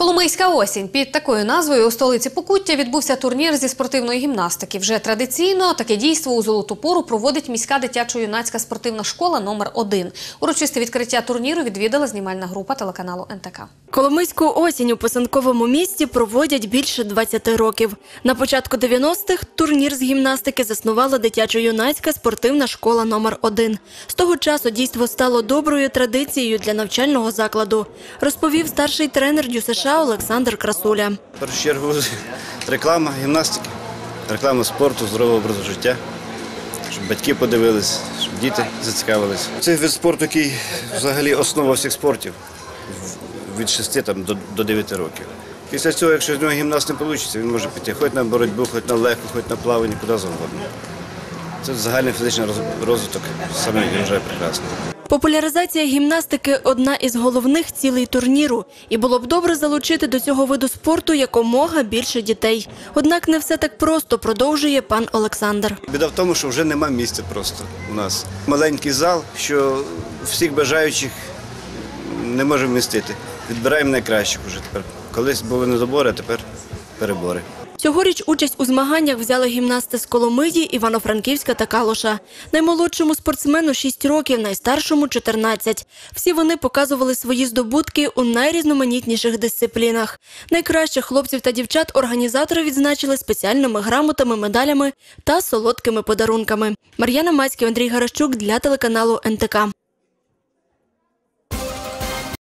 Коломийська осінь під такою назвою у столиці Покуття відбувся турнір зі спортивної гімнастики. Вже традиційно таке дійство у золоту пору проводить міська дитячо-юнацька спортивна школа номер 1 Урочисте відкриття турніру відвідала знімальна група телеканалу НТК. Коломийську осінь у писанковому місті проводять більше 20 років. На початку 90-х турнір з гімнастики заснувала дитячо-юнацька спортивна школа номер 1 З того часу дійство стало доброю традицією для навчального закладу, розповів старший тренер ДЮСШ Олександр Красуля. В першу чергу реклама гімнастики, реклама спорту, здорового образу життя, щоб батьки подивились, щоб діти зацікавились. Це вид спорту, який взагалі основа всіх спортів від 6 там, до, до 9 років. Після цього, якщо з нього гімнаст не вийде, він може піти хоч на боротьбу, хоч на легку, хоч на плавання, куди завгодно. Це загальний фізичний розвиток, саме вже прекрасний. Популяризація гімнастики одна із головних цілей турніру, і було б добре залучити до цього виду спорту якомога більше дітей. Однак не все так просто, продовжує пан Олександр. Біда в тому, що вже нема місця просто у нас. Маленький зал, що всіх бажаючих не може вмістити. Відбираємо найкращих уже тепер. Колись були недобори, а тепер перебори. Цьогоріч участь у змаганнях взяли гімнасти з Коломиї, Івано-Франківська та Калуша. Наймолодшому спортсмену 6 років, найстаршому 14. Всі вони показували свої здобутки у найрізноманітніших дисциплінах. Найкращих хлопців та дівчат організатори відзначили спеціальними грамотами, медалями та солодкими подарунками. Мар'яна Мацький, Андрій Гаращук для телеканалу НТК.